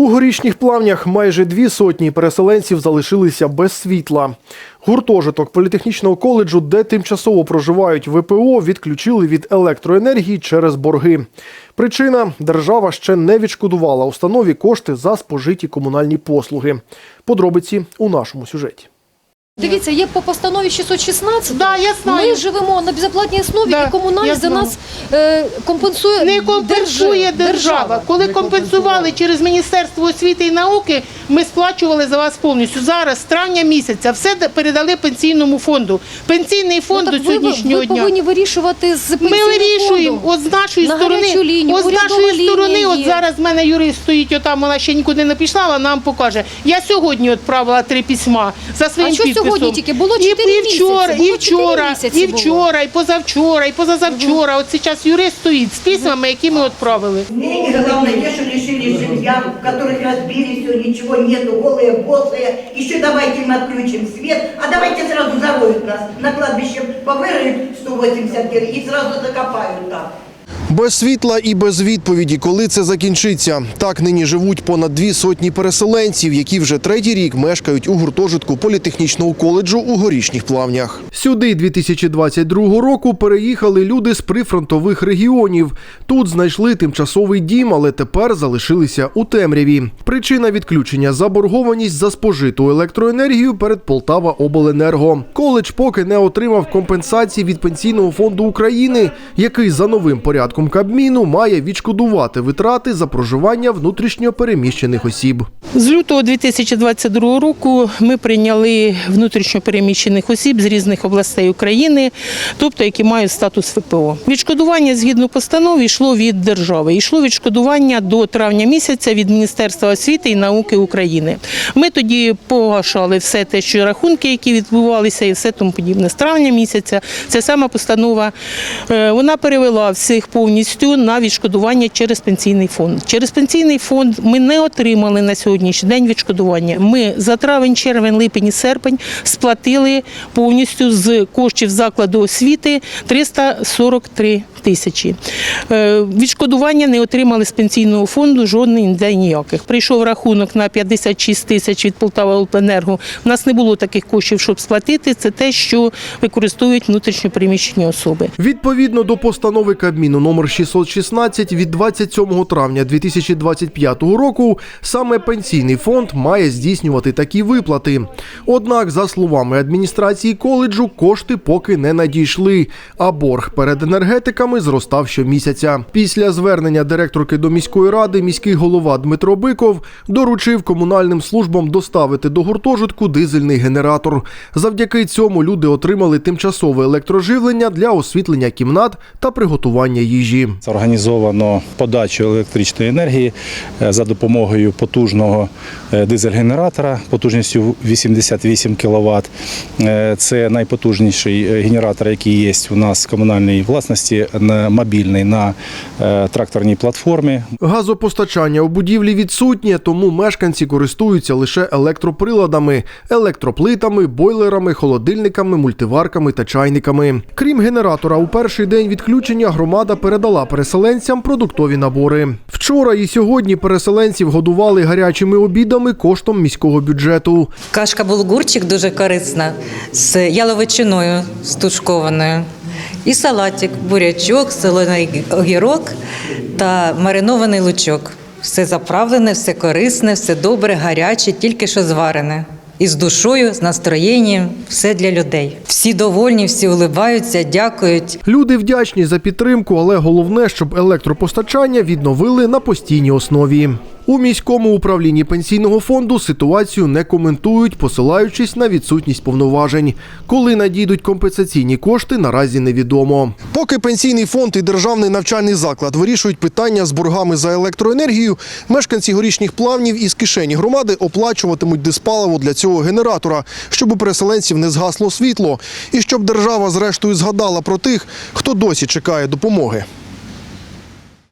У горішніх плавнях майже дві сотні переселенців залишилися без світла. Гуртожиток політехнічного коледжу, де тимчасово проживають ВПО, відключили від електроенергії через борги. Причина держава ще не відшкодувала установі кошти за спожиті комунальні послуги. Подробиці у нашому сюжеті. Дивіться, є по постанові 616. Да, я знаю. Ми живемо на безоплатній основі, Да, і комунальність за знаю. нас е, компенсує Не компенсує держ- держава. Коли компенсували через Міністерство освіти і науки, ми сплачували за вас повністю. Зараз, з травня місяця, все де- передали пенсійному фонду. Пенсійний фонд Ну, до так ви, сьогоднішнього ви дня. повинні вирішувати з Ми вирішуємо фондом. от з нашої На сторони. гарячу лінію, от з урядова нашої лінія сторони, от є. зараз в мене юрист стоїть отам, вона ще нікуди не пішла, вона нам покаже. Я сьогодні відправила три письма за своїм А що підписом. сьогодні тільки? Було І- чотири і вчора, місяці, було і вчора, місяці і було. вчора, і позавчора, і позазавчора. От зараз юрист стоїть з письмами, які ми відправили. Мне главное, те, что лишили жилья, которых разбили все, ничего нету, голые, босые. Еще давайте им отключим свет, а давайте сразу зароют нас. На кладбище повырыют 180 гер и сразу закопают там. Без світла і без відповіді, коли це закінчиться. Так нині живуть понад дві сотні переселенців, які вже третій рік мешкають у гуртожитку політехнічного коледжу у горішніх плавнях. Сюди 2022 року переїхали люди з прифронтових регіонів. Тут знайшли тимчасовий дім, але тепер залишилися у темряві. Причина відключення заборгованість за спожиту електроенергію перед Полтава Обленерго. Коледж поки не отримав компенсації від пенсійного фонду України, який за новим порядком Кабміну має відшкодувати витрати за проживання внутрішньо переміщених осіб. З лютого 2022 року ми прийняли внутрішньо переміщених осіб з різних областей України, тобто які мають статус ВПО. Відшкодування згідно постанови йшло від держави. Йшло відшкодування до травня місяця від Міністерства освіти і науки України. Ми тоді погашали все те, що рахунки, які відбувалися, і все тому подібне. З травня місяця ця сама постанова е, вона перевела всіх повністю на відшкодування через пенсійний фонд. Через пенсійний фонд ми не отримали на сьогоднішній день відшкодування. Ми за травень, червень, липень і серпень сплатили повністю з коштів закладу освіти 343 тисячі. Е, Відшкодування не отримали з пенсійного фонду жодний ніде ніяких. Прийшов рахунок на 56 тисяч від Полтава Обленерго. У нас не було таких коштів, щоб сплатити. Це те, що використовують внутрішньо переміщені особи. Відповідно до постанови Кабміну номер 616 від 27 травня 2025 року, саме пенсійний фонд має здійснювати такі виплати. Однак, за словами адміністрації коледжу, кошти поки не надійшли, а борг перед енергетиками зростав щомісяця. Після звернення директорки до міської ради міський голова Дмитро Биков доручив комунальним службам доставити до гуртожитку дизельний генератор. Завдяки цьому люди отримали тимчасове електроживлення для освітлення кімнат та приготування їжі. Організовано подачу електричної енергії е, за допомогою потужного е, дизель-генератора потужністю 88 кВт. Це найпотужніший е, генератор, який є у нас в комунальній власності, мобільний на е, тракторній платформі. Газопостачання у будівлі відсутнє, тому мешканці користуються лише електроприладами, електроплитами, бойлерами, холодильниками, мультиварками та чайниками. Крім генератора, у перший день відключення громада передала переселенцям продуктові набори. Вчора і сьогодні переселенців годували гарячими обідами коштом міського бюджету. Кашка булгурчик дуже корисна з яловичиною стушкованою. І салатик, бурячок, солоний огірок та маринований лучок. Все заправлене, все корисне, все добре, гаряче, тільки що зварене. І з душою, з настроєнням, все для людей. Всі довольні, всі улибаються, дякують. Люди вдячні за підтримку, але головне, щоб електропостачання відновили на постійній основі. У міському управлінні пенсійного фонду ситуацію не коментують, посилаючись на відсутність повноважень. Коли надійдуть компенсаційні кошти, наразі невідомо. Поки пенсійний фонд і державний навчальний заклад вирішують питання з боргами за електроенергію, мешканці горішніх плавнів із кишені громади оплачуватимуть диспаливо для цього генератора, щоб у переселенців не згасло світло, і щоб держава зрештою згадала про тих, хто досі чекає допомоги.